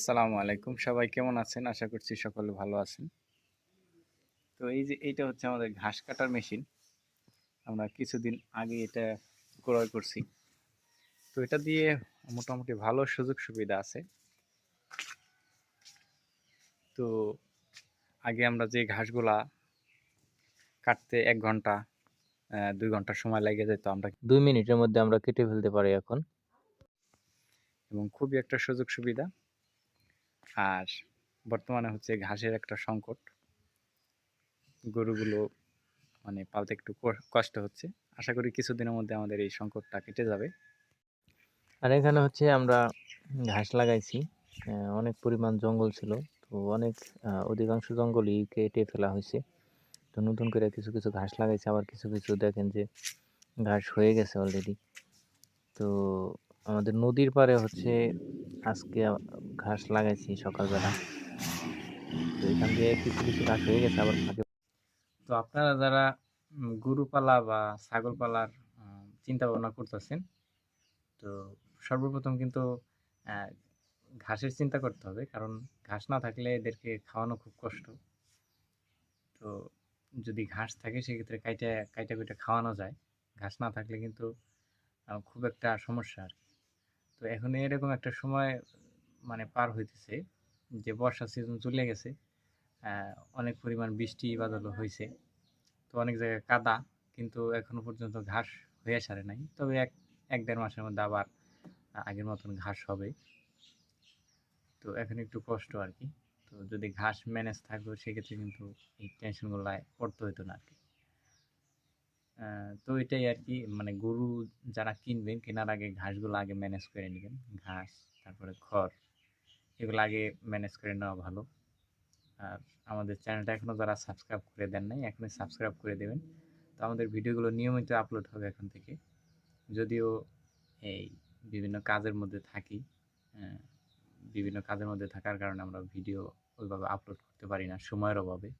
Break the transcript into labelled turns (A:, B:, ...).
A: আসসালামু আলাইকুম। সবাই কেমন আছেন? আশা করছি সকলে ভালো আছেন। তো এই যে এইটা হচ্ছে আমাদের ঘাস কাটার মেশিন। আমরা কিছুদিন আগে এটা ক্রয় করছি। তো এটা দিয়ে মোটামুটি ভালো সুযোগ সুবিধা আছে। তো আগে আমরা যে ঘাসগুলা কাটতে এক ঘণ্টা দুই ঘণ্টা সময় লেগে যেত আমরা
B: দুই মিনিটের মধ্যে আমরা কেটে ফেলতে পারি এখন।
A: এবং খুবই একটা সুযোগ সুবিধা। আর বর্তমানে হচ্ছে ঘাসের একটা সংকট। গরুগুলো মানে পালতে একটু কষ্ট হচ্ছে। আশা করি কিছুদিনের মধ্যে আমাদের এই সংকটটা কেটে যাবে।
B: আর এখানে হচ্ছে আমরা ঘাস লাগাইছি। অনেক পরিমাণ জঙ্গল ছিল, তো অনেক অধিকাংশ জঙ্গলই কেটে ফেলা হয়েছে। তো নতুন করে কিছু কিছু ঘাস লাগাইছে। আবার কিছু কিছু দেখেন যে ঘাস হয়ে গেছে অলরেডি তো আমাদের নদীর পাড়ে হচ্ছে আজকে ঘাস লাগাইছি সকালবেলা। তো এখান দিয়ে কিছু কিছু ঘাস হয়ে গেছে আবার ফাঁকে
A: তো আপনারা যারা উম, গরু পালা বা ছাগল পালার চিন্তা ভাবনা করতেছেন তো সর্বপ্রথম কিন্তু ঘাসের চিন্তা করতে হবে কারণ ঘাস না থাকলে এদেরকে খাওয়ানো খুব কষ্ট। তো যদি ঘাস থাকে সেক্ষেত্রে কাইটা কাইটা কুইটা খাওয়ানো যায়। ঘাস না থাকলে কিন্তু খুব একটা সমস্যা আর। তো এখন এরকম একটা সময় মানে পার হইতেছে, যে বর্ষা সিজন চলে গেছে অনেক পরিমাণ বৃষ্টি বাদল হয়েছে তো অনেক জায়গায় কাদা, কিন্তু এখনও পর্যন্ত ঘাস হয়ে সারে নাই। তবে এক এক দেড় মাসের মধ্যে আবার আগের মতন ঘাস হবে। তো এখন একটু কষ্ট আর কি। তো যদি ঘাস ম্যানেজ থাকতো, সেক্ষেত্রে কিন্তু এই টেনশনগুলো পড়তে হতো না আর কি। তো এটাই আর কি মানে গরু যারা কিনবেন, কেনার আগে ঘাসগুলো আগে ম্যানেজ করে নেবেন। ঘাস, তারপরে খড় এগুলো আগে ম্যানেজ করে নেওয়া ভালো। আর আমাদের চ্যানেলটা এখনও যারা সাবস্ক্রাইব করে দেন নাই এখনই সাবস্ক্রাইব করে দেবেন। তো আমাদের ভিডিওগুলো নিয়মিত আপলোড হবে এখন থেকে। যদিও এই বিভিন্ন কাজের মধ্যে থাকি আহ, বিভিন্ন কাজের মধ্যে থাকার কারণে আমরা ভিডিও ওইভাবে আপলোড করতে পারি না সময়ের অভাবে।